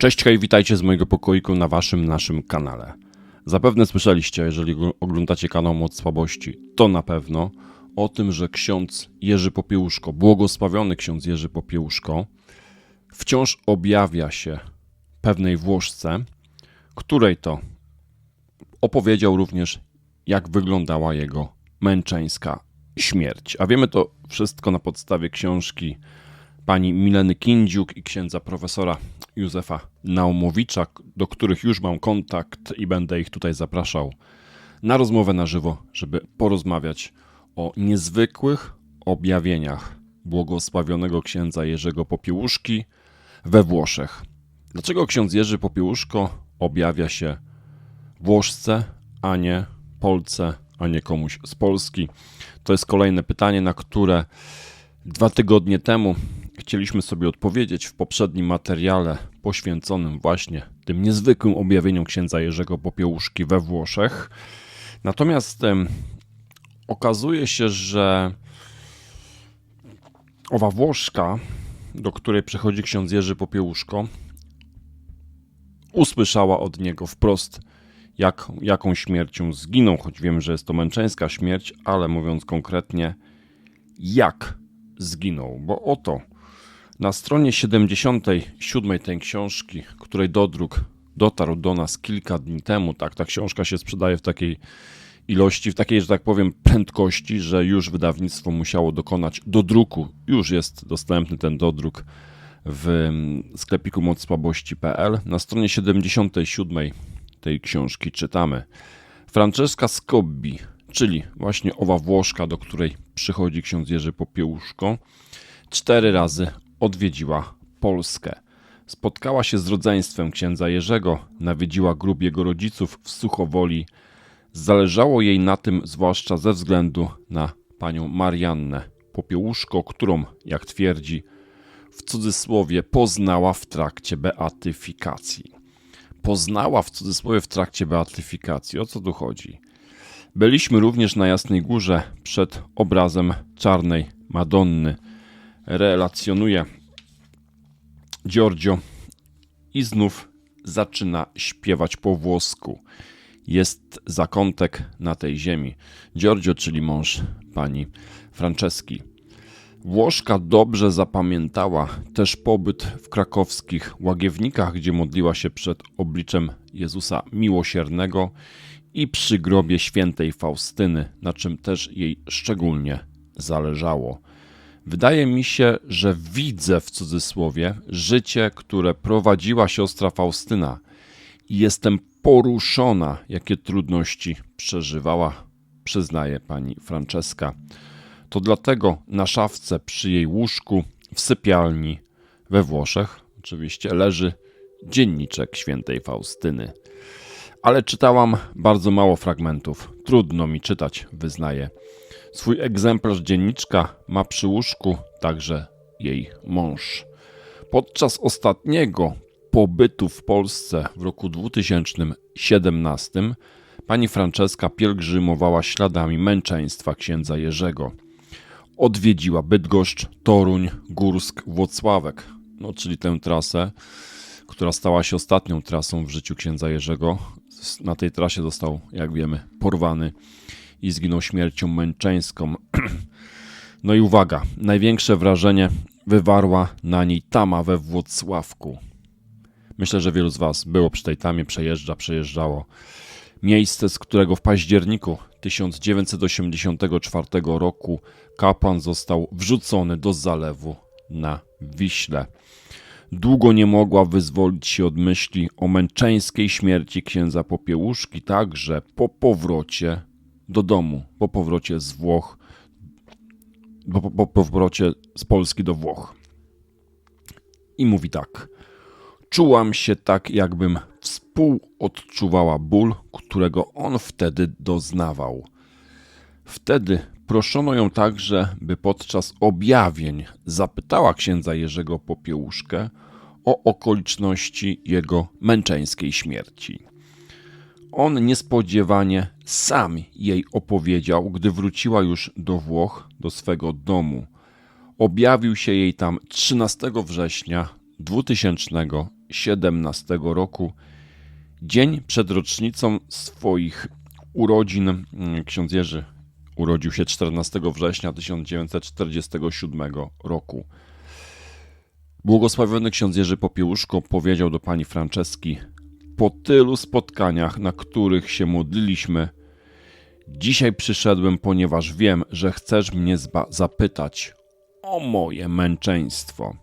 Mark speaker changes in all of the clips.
Speaker 1: Cześć, hej, witajcie z mojego pokoiku na waszym, naszym kanale. Zapewne słyszeliście, jeżeli oglądacie kanał Moc Słabości, to na pewno o tym, że ksiądz Jerzy Popiełuszko, błogosławiony ksiądz Jerzy Popiełuszko, wciąż objawia się pewnej Włoszce, której to opowiedział również, jak wyglądała jego męczeńska śmierć. A wiemy to wszystko na podstawie książki pani Mileny Kindziuk i księdza profesora Józefa Naumowicza, do których już mam kontakt i będę ich tutaj zapraszał na rozmowę na żywo, żeby porozmawiać o niezwykłych objawieniach błogosławionego księdza Jerzego Popiełuszki we Włoszech. Dlaczego ksiądz Jerzy Popiełuszko objawia się Włoszce, a nie Polce, a nie komuś z Polski? To jest kolejne pytanie, na które Dwa tygodnie temu chcieliśmy sobie odpowiedzieć w poprzednim materiale poświęconym właśnie tym niezwykłym objawieniom księdza Jerzego Popiełuszki we Włoszech. Natomiast okazuje się, że owa Włoszka, do której przychodzi ksiądz Jerzy Popiełuszko, usłyszała od niego wprost, jak, jaką śmiercią zginął, choć wiem, że jest to męczeńska śmierć, ale mówiąc konkretnie, jak zginął, bo oto na stronie 77 tej książki, której dodruk dotarł do nas kilka dni temu, tak, ta książka się sprzedaje w takiej ilości, w takiej, że tak powiem, prędkości, że już wydawnictwo musiało dokonać dodruku. Już jest dostępny ten dodruk w mm, sklepiku mocsłabości.pl. Na stronie 77 tej książki czytamy Francesca Scobbi, czyli właśnie owa Włoszka, do której przychodzi ksiądz Jerzy Popiełuszko, cztery razy odwiedziła Polskę. Spotkała się z rodzeństwem księdza Jerzego, nawiedziła grób jego rodziców w Suchowoli. Zależało jej na tym zwłaszcza ze względu na panią Mariannę Popiełuszko, którą, jak twierdzi, w cudzysłowie poznała w trakcie beatyfikacji. Poznała w cudzysłowie w trakcie beatyfikacji. O co tu chodzi? Byliśmy również na Jasnej Górze przed obrazem czarnej Madonny. Relacjonuje Giorgio i znów zaczyna śpiewać po włosku. Jest zakątek na tej ziemi. Giorgio, czyli mąż pani Franceski. Włoszka dobrze zapamiętała też pobyt w krakowskich łagiewnikach, gdzie modliła się przed obliczem Jezusa Miłosiernego i przy grobie świętej Faustyny, na czym też jej szczególnie zależało. Wydaje mi się, że widzę w cudzysłowie życie, które prowadziła siostra Faustyna i jestem poruszona, jakie trudności przeżywała, przyznaje pani Franceska. To dlatego na szafce przy jej łóżku w sypialni we Włoszech oczywiście leży dzienniczek świętej Faustyny. Ale czytałam bardzo mało fragmentów. Trudno mi czytać, wyznaję. Swój egzemplarz dzienniczka ma przy łóżku także jej mąż. Podczas ostatniego pobytu w Polsce w roku 2017 pani Franceska pielgrzymowała śladami męczeństwa księdza Jerzego. Odwiedziła Bydgoszcz, Toruń, Górsk, Włocławek, no czyli tę trasę, która stała się ostatnią trasą w życiu księdza Jerzego. Na tej trasie został, jak wiemy, porwany i zginął śmiercią męczeńską. No i uwaga, największe wrażenie wywarła na niej tama we Włocławku. Myślę, że wielu z Was było przy tej tamie, przejeżdża, przejeżdżało. Miejsce, z którego w październiku 1984 roku kapłan został wrzucony do zalewu na Wiśle. Długo nie mogła wyzwolić się od myśli o męczeńskiej śmierci księdza Popiełuszki, także po powrocie do domu, po powrocie z Włoch, po, po, po powrocie z Polski do Włoch. I mówi tak. Czułam się tak, jakbym współodczuwała ból, którego on wtedy doznawał. Wtedy proszono ją także, by podczas objawień zapytała księdza Jerzego Popiełuszkę o okoliczności jego męczeńskiej śmierci. On niespodziewanie sam jej opowiedział, gdy wróciła już do Włoch, do swego domu. Objawił się jej tam 13 września 2000 2017 roku, dzień przed rocznicą swoich urodzin. mm, Ksiądz Jerzy urodził się 14 września 1947 roku. Błogosławiony ksiądz Jerzy Popiełuszko powiedział do pani Franceski: Po tylu spotkaniach, na których się modliliśmy, dzisiaj przyszedłem, ponieważ wiem, że chcesz mnie zapytać o moje męczeństwo.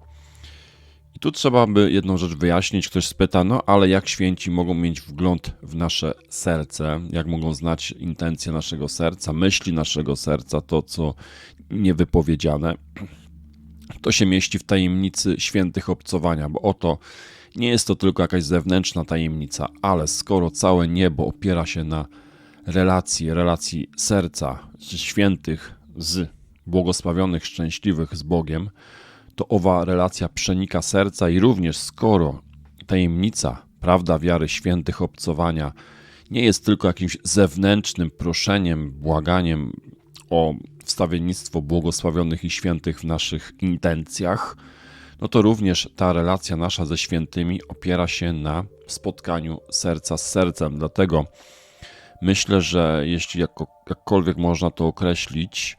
Speaker 1: I tu trzeba by jedną rzecz wyjaśnić. Ktoś spyta, no ale jak święci mogą mieć wgląd w nasze serce, jak mogą znać intencje naszego serca, myśli naszego serca, to co niewypowiedziane to się mieści w tajemnicy świętych obcowania, bo oto nie jest to tylko jakaś zewnętrzna tajemnica, ale skoro całe niebo opiera się na relacji, relacji serca świętych z błogosławionych, szczęśliwych z Bogiem, to owa relacja przenika serca i również skoro tajemnica, prawda wiary świętych obcowania nie jest tylko jakimś zewnętrznym proszeniem, błaganiem o wstawiennictwo błogosławionych i świętych w naszych intencjach, no to również ta relacja nasza ze świętymi opiera się na spotkaniu serca z sercem. Dlatego myślę, że jeśli jako, jakkolwiek można to określić,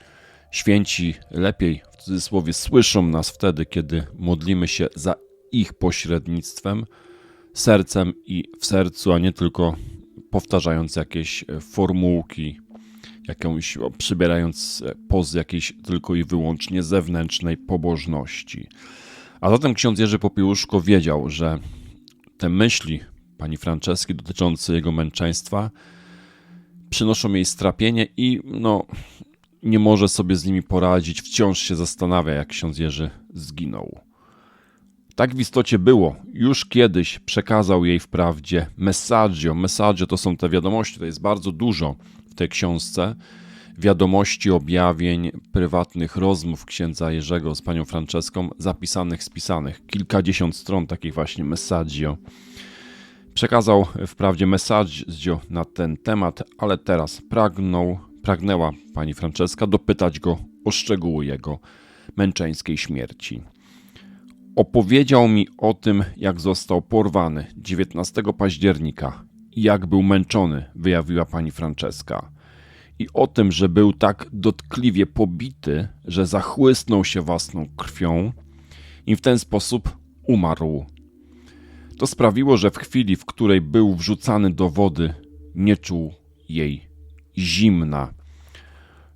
Speaker 1: święci lepiej w cudzysłowie słyszą nas wtedy, kiedy modlimy się za ich pośrednictwem, sercem i w sercu, a nie tylko powtarzając jakieś e, formułki, jakąś przybierając e, pozy jakiejś tylko i wyłącznie zewnętrznej pobożności. A zatem ksiądz Jerzy Popiełuszko wiedział, że te myśli pani Franceski dotyczące jego męczeństwa przynoszą jej strapienie i no, nie może sobie z nimi poradzić, wciąż się zastanawia, jak ksiądz Jerzy zginął. Tak w istocie było. Już kiedyś przekazał jej wprawdzie messaggio. Messaggio to są te wiadomości, to jest bardzo dużo w tej książce. Wiadomości, objawień, prywatnych rozmów księdza Jerzego z panią Franceską, zapisanych, spisanych. Kilkadziesiąt stron takich właśnie messaggio. Przekazał wprawdzie messaggio na ten temat, ale teraz pragnął, pragnęła pani Franceska dopytać go o szczegóły jego męczeńskiej śmierci. Opowiedział mi o tym, jak został porwany 19 października i jak był męczony, wyjawiła pani Franceska. I o tym, że był tak dotkliwie pobity, że zachłysnął się własną krwią i w ten sposób umarł. To sprawiło, że w chwili, w której był wrzucany do wody, nie czuł jej zimna.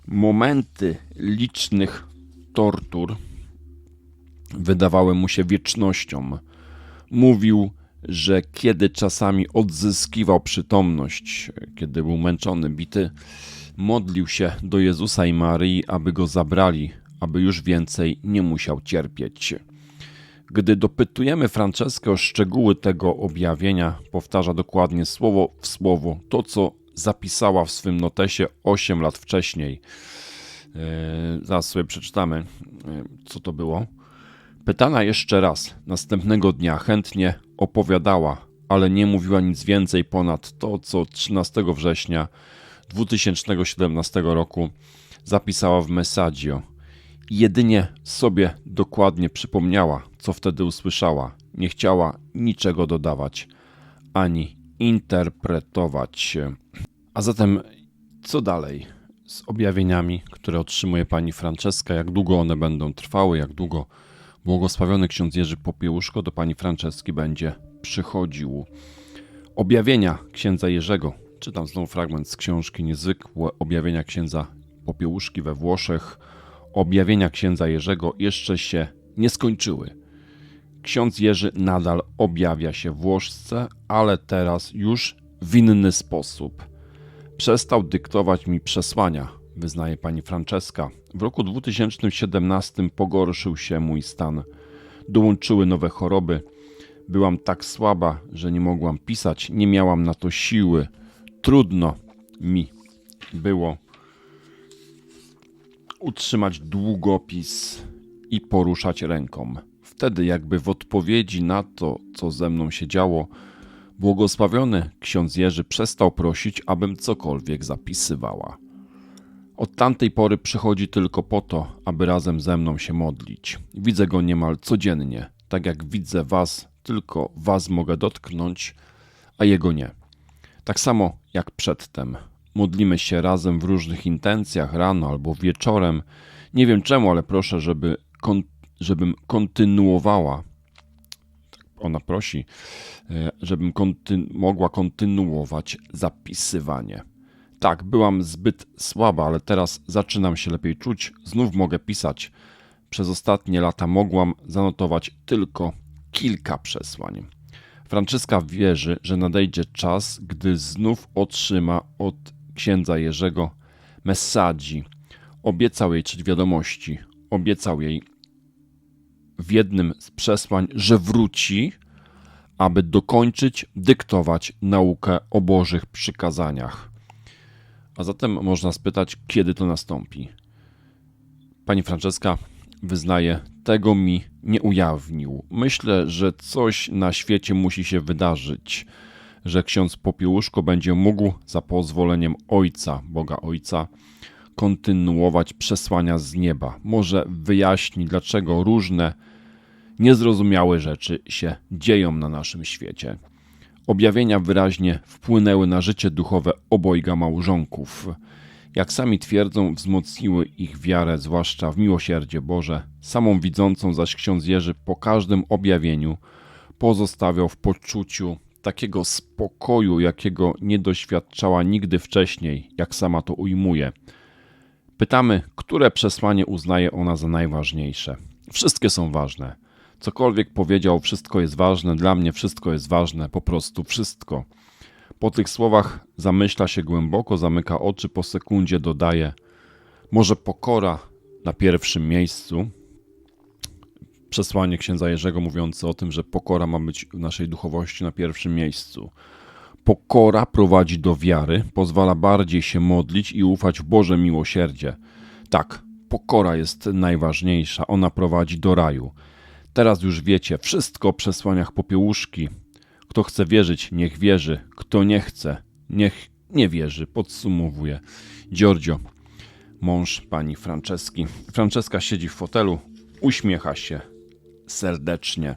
Speaker 1: Momenty licznych tortur wydawały mu się wiecznością. Mówił, że kiedy czasami odzyskiwał przytomność, kiedy był męczony, bity, modlił się do Jezusa i Maryi, aby go zabrali, aby już więcej nie musiał cierpieć. Gdy dopytujemy Franceskę o szczegóły tego objawienia, powtarza dokładnie słowo w słowo to, co zapisała w swym notesie 8 lat wcześniej. Yy, zaraz sobie przeczytamy, yy, co to było. Pytana jeszcze raz, następnego dnia chętnie opowiadała, ale nie mówiła nic więcej ponad to, co 13 września 2017 roku zapisała w Messaggio. Jedynie sobie dokładnie przypomniała, co wtedy usłyszała. Nie chciała niczego dodawać ani interpretować. A zatem, co dalej z objawieniami, które otrzymuje pani Franceska? Jak długo one będą trwały? Jak długo błogosławiony ksiądz Jerzy Popiełuszko do pani Franceski będzie przychodził? Objawienia księdza Jerzego. Czytam znowu fragment z książki Niezwykłe objawienia księdza Popiełuszki we Włoszech. Objawienia księdza Jerzego jeszcze się nie skończyły. Ksiądz Jerzy nadal objawia się Włoszce, ale teraz już w inny sposób. Przestał dyktować mi przesłania, wyznaje pani Franceska. W roku 2017 pogorszył się mój stan. Dołączyły nowe choroby. Byłam tak słaba, że nie mogłam pisać, nie miałam na to siły. Trudno mi było utrzymać długopis i poruszać ręką. Wtedy, jakby w odpowiedzi na to, co ze mną się działo, błogosławiony ksiądz Jerzy przestał prosić, abym cokolwiek zapisywała. Od tamtej pory przychodzi tylko po to, aby razem ze mną się modlić. Widzę go niemal codziennie, tak jak widzę was tylko was mogę dotknąć, a jego nie. Tak samo jak przedtem. Modlimy się razem w różnych intencjach, rano albo wieczorem. Nie wiem czemu, ale proszę, żeby kon- żebym kontynuowała. tak Ona prosi, e, żebym konty- mogła kontynuować zapisywanie. Tak, byłam zbyt słaba, ale teraz zaczynam się lepiej czuć. Znów mogę pisać. Przez ostatnie lata mogłam zanotować tylko kilka przesłań. Franczyska wierzy, że nadejdzie czas, gdy znów otrzyma od księdza Jerzego messaggi. Obiecał jej czyć wiadomości. Obiecał jej w jednym z przesłań, że wróci, aby dokończyć dyktować naukę o Bożych przykazaniach. A zatem można spytać, kiedy to nastąpi. Pani Franceska wyznaje, tego mi nie ujawnił. Myślę, że coś na świecie musi się wydarzyć, że ksiądz Popiełuszko będzie mógł za pozwoleniem Ojca, Boga Ojca, kontynuować przesłania z nieba. Może wyjaśni, dlaczego różne niezrozumiałe rzeczy się dzieją na naszym świecie. Objawienia wyraźnie wpłynęły na życie duchowe obojga małżonków. Jak sami twierdzą, wzmocniły ich wiarę, zwłaszcza w miłosierdzie Boże. Samą widzącą zaś ksiądz Jerzy po każdym objawieniu pozostawiał w poczuciu takiego spokoju, jakiego nie doświadczała nigdy wcześniej, jak sama to ujmuje. Pytamy, które przesłanie uznaje ona za najważniejsze. Wszystkie są ważne. Cokolwiek powiedział, wszystko jest ważne, dla mnie wszystko jest ważne, po prostu wszystko. Po tych słowach zamyśla się głęboko, zamyka oczy, po sekundzie dodaje: Może pokora na pierwszym miejscu. Przesłanie księdza Jerzego mówiące o tym, że pokora ma być w naszej duchowości na pierwszym miejscu. Pokora prowadzi do wiary, pozwala bardziej się modlić i ufać w Boże miłosierdzie. Tak, pokora jest najważniejsza, ona prowadzi do raju. Teraz już wiecie wszystko o przesłaniach popiełuszki. Kto chce wierzyć, niech wierzy. Kto nie chce, niech nie wierzy. Podsumowuje Giorgio, mąż pani Franceski. Franceska siedzi w fotelu, uśmiecha się serdecznie.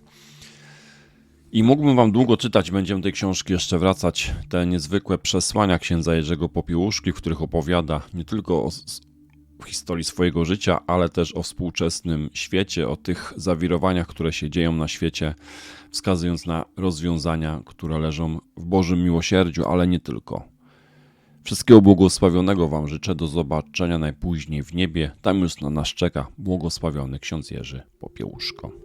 Speaker 1: I mógłbym wam długo czytać, będziemy tej książki jeszcze wracać, te niezwykłe przesłania księdza Jerzego Popiełuszki, w których opowiada nie tylko o historii swojego życia, ale też o współczesnym świecie, o tych zawirowaniach, które się dzieją na świecie, wskazując na rozwiązania, które leżą w Bożym miłosierdziu, ale nie tylko. Wszystkiego błogosławionego Wam życzę. Do zobaczenia najpóźniej w niebie. Tam już na nas czeka błogosławiony ksiądz Jerzy Popiełuszko.